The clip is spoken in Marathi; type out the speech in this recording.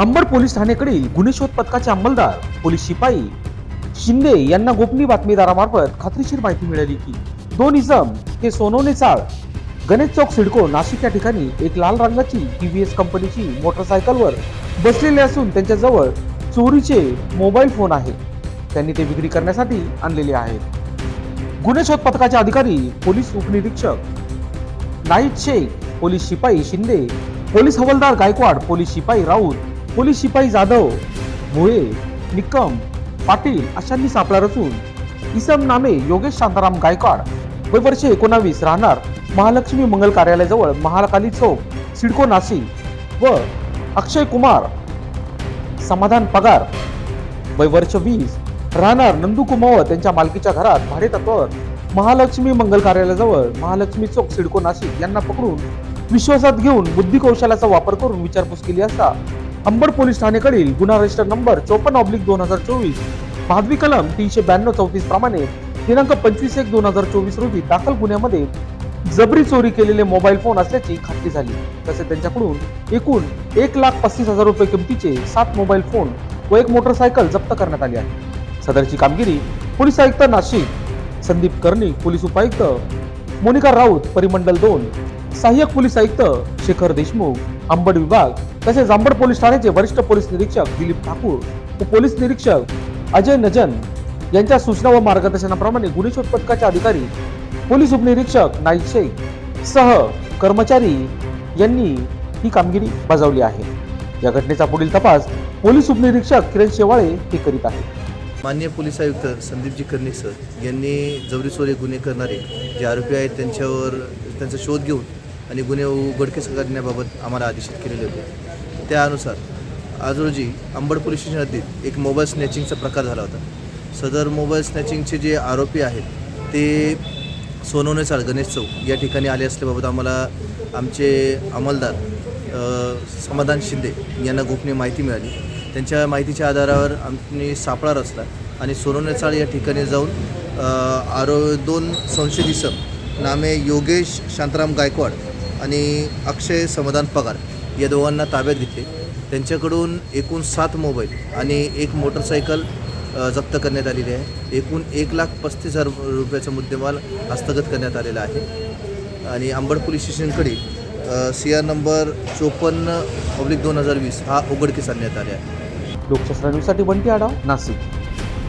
अंबड पोलीस ठाण्याकडील गुन्हे शोध पथकाचे अंमलदार पोलीस शिपाई शिंदे यांना गोपनीय बातमीदारामार्फत खात्रीशीर माहिती मिळाली की दोन इजम हे सोनवणे चाळ गणेश चौक सिडको नाशिक या ठिकाणी एक लाल रंगाची टीव्हीएस कंपनीची मोटरसायकलवर बसलेले असून त्यांच्याजवळ चोरीचे मोबाईल फोन आहे त्यांनी ते विक्री करण्यासाठी आणलेले आहेत. गुन्हे शोध पथकाचे अधिकारी पोलीस उपनिरीक्षक नाईट शेख पोलीस शिपाई शिंदे पोलीस हवालदार गायकवाड पोलीस शिपाई राऊत पोलीस शिपाई जाधव भोये निकम पाटील अशांनी सापळा रचून इसम नामे योगेश शांताराम गायकवाड वय वर्ष एकोणावीस राहणार महालक्ष्मी मंगल कार्यालयाजवळ महाकाली चौक सिडको नाशिक व अक्षय कुमार. समाधान पगार. वय वर्ष वीस राहणार नंदू कुमावत त्यांच्या मालकीच्या घरात भाडे तत्वावर महालक्ष्मी मंगल कार्यालयाजवळ महालक्ष्मी चौक सिडको नाशिक यांना पकडून विश्वासात घेऊन बुद्धी कौशल्याचा वापर करून विचारपूस केली असता अंबड पोलीस ठाणेकडील गुन्हा रजिस्टर नंबर चोपन्न ऑब्लिक दोन हजार चोवीस भादवी कलम तीनशे ब्याण्णव चौतीस प्रमाणे दिनांक पंचवीस एक दोन हजार चोवीस रोजी दाखल गुन्ह्यामध्ये जबरी चोरी केलेले मोबाईल फोन असल्याची खात्री झाली. तसेच त्यांच्याकडून एकूण एक लाख पस्तीस हजार रुपये किमतीचे सात मोबाईल फोन व एक मोटरसायकल जप्त करण्यात आली आहे. सदरची कामगिरी पोलीस आयुक्त नाशिक संदीप कर्णी पोलीस उपायुक्त मोनिका राऊत परिमंडल दोन सहाय्यक पोलीस आयुक्त शेखर देशमुख अंबड विभाग तसेच अंबड पोलीस ठाण्याचे वरिष्ठ पोलीस निरीक्षक दिलीप ठाकूर व पोलीस निरीक्षक अजय नजन यांच्या सूचना व मार्गदर्शनाप्रमाणे गुन्हे शोध पथकाचे अधिकारी पोलीस उपनिरीक्षक नाईक शेख सह कर्मचारी यांनी ही कामगिरी बजावली आहे. या घटनेचा पुढील तपास पोलीस उपनिरीक्षक किरण शेवाळे हे करीत आहेत. मान्य पोलीस आयुक्त संदीपजी कर्णिक सर यांनी जवरीसोरे गुन्हे करणारे जे आरोपी आहेत त्यांच्यावर त्यांचा शोध घेऊन आणि गुन्हे उघडकीस करण्याबाबत आम्हाला आदेशित केलेले होते. त्यानुसार आज रोजी अंबड पोलीस स्टेशन हद्दीत एक मोबाईल स्नॅचिंगचा प्रकार झाला होता. सदर मोबाईल स्नॅचिंगचे जे आरोपी आहेत ते सोनवणे चाळ गणेश चौक या ठिकाणी आले असल्याबाबत आम्हाला आमचे अंमलदार समाधान शिंदे यांना गोपनीय माहिती मिळाली. त्यांच्या माहितीच्या आधारावर आम्ही सापळा रचला आणि सोनवणे चाळ या ठिकाणी जाऊन आरो दोन संशयित इसम नामे योगेश शांताराम गायकवाड आणि अक्षय समाधान पगार या दोघांना ताब्यात घेतले. त्यांच्याकडून एकूण सात मोबाईल आणि एक मोटरसायकल जप्त करण्यात आलेली आहे. एकूण एक लाख पस्तीस हजार रुपयाचा मुद्देमाल हस्तगत करण्यात आलेला आहे. आणि अंबड पोलीस स्टेशनकडे सी आर नंबर चोपन्न पब्लिक दोन हजार वीस हा उघडकीस आणण्यात आले आहे. लोकशास्त्र न्यूजसाठी बंटी आढाव नाशिक.